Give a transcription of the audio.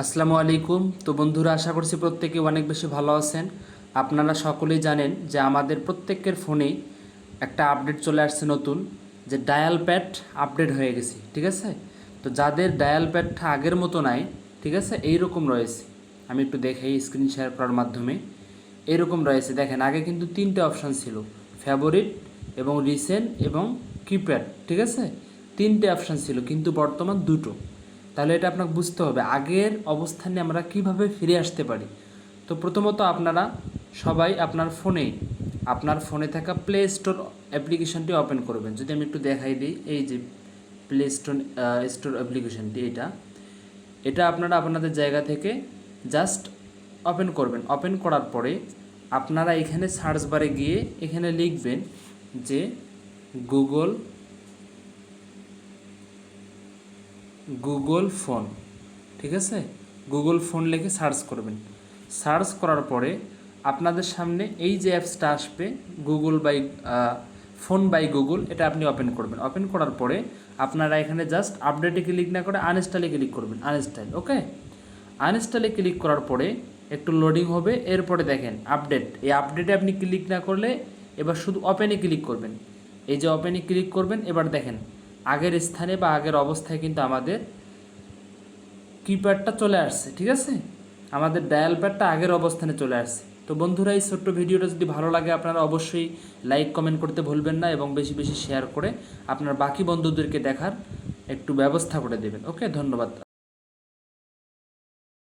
আসসালামু আলাইকুম। তো বন্ধুরা, আশা করছি প্রত্যেকে অনেক বেশি ভালো আছেন। আপনারা সকলেই জানেন যে আমাদের প্রত্যেকের ফোনেই একটা আপডেট চলে আসছে নতুন, যে ডায়াল প্যাড আপডেট হয়ে গেছে, ঠিক আছে? তো যাদের ডায়াল প্যাডটা আগের মতো নাই, ঠিক আছে এই রকম রয়েছে। আমি একটু দেখাই স্ক্রিন শেয়ার করার মাধ্যমে এরকম রয়েছে। দেখেন, আগে কিন্তু তিনটে অপশান ছিল, ফেভারিট এবং রিসেন্ট এবং কিপ্যাড, ঠিক আছে? তিনটে অপশান ছিল, কিন্তু বর্তমান দুটো। তাহলে এটা আপনাকে বুঝতে হবে, আগের অবস্থানে আমরা কীভাবে ফিরে আসতে পারি? তো প্রথমত আপনারা সবাই আপনার ফোনে আপনার ফোনে থাকা প্লে স্টোর অ্যাপ্লিকেশনটি ওপেন করবেন। যদি আমি একটু দেখাই দিই, এই যে প্লে স্টোর স্টোর অ্যাপ্লিকেশনটি এটা। এটা আপনারা আপনাদের জায়গা থেকে জাস্ট ওপেন করবেন। ওপেন করার পরে আপনারা এখানে সার্চ বারে গিয়ে এখানে লিখবেন যে গুগল গুগল ফোন, ঠিক আছে? গুগল ফোন লিখে সার্চ করবেন। সার্চ করার পরে আপনাদের সামনে এই যে অ্যাপসটা আসবে, Google by phone by Google, এটা আপনি ওপেন করবেন। ওপেন করার পরে আপনারা এখানে জাস্ট আপডেটে ক্লিক না করে আনইনস্টলে ক্লিক করবেন, আনইনস্টল, ওকে? আনইনস্টলে ক্লিক করার পরে একটু লোডিং হবে, এরপরে দেখেন আপডেট। এই আপডেটে আপনি ক্লিক না করলে এবার শুধু ওপেনে ক্লিক করবেন। এই যে ওপেনে ক্লিক করবেন, এবার দেখেন আগের স্থানে বা আগের অবস্থায় কিন্তু আমাদের কিপ্যাডটা চলে আসছে, ঠিক আছে? আমাদের ডায়াল প্যাডটা আগের অবস্থানে চলে আসছে। তো বন্ধুরা, এই ছোট্ট ভিডিওটা যদি ভালো লাগে, আপনারা অবশ্যই লাইক কমেন্ট করতে ভুলবেন না এবং বেশি বেশি শেয়ার করে আপনার বাকি বন্ধুদেরকে দেখার একটু ব্যবস্থা করে দেবেন। ওকে ধন্যবাদ।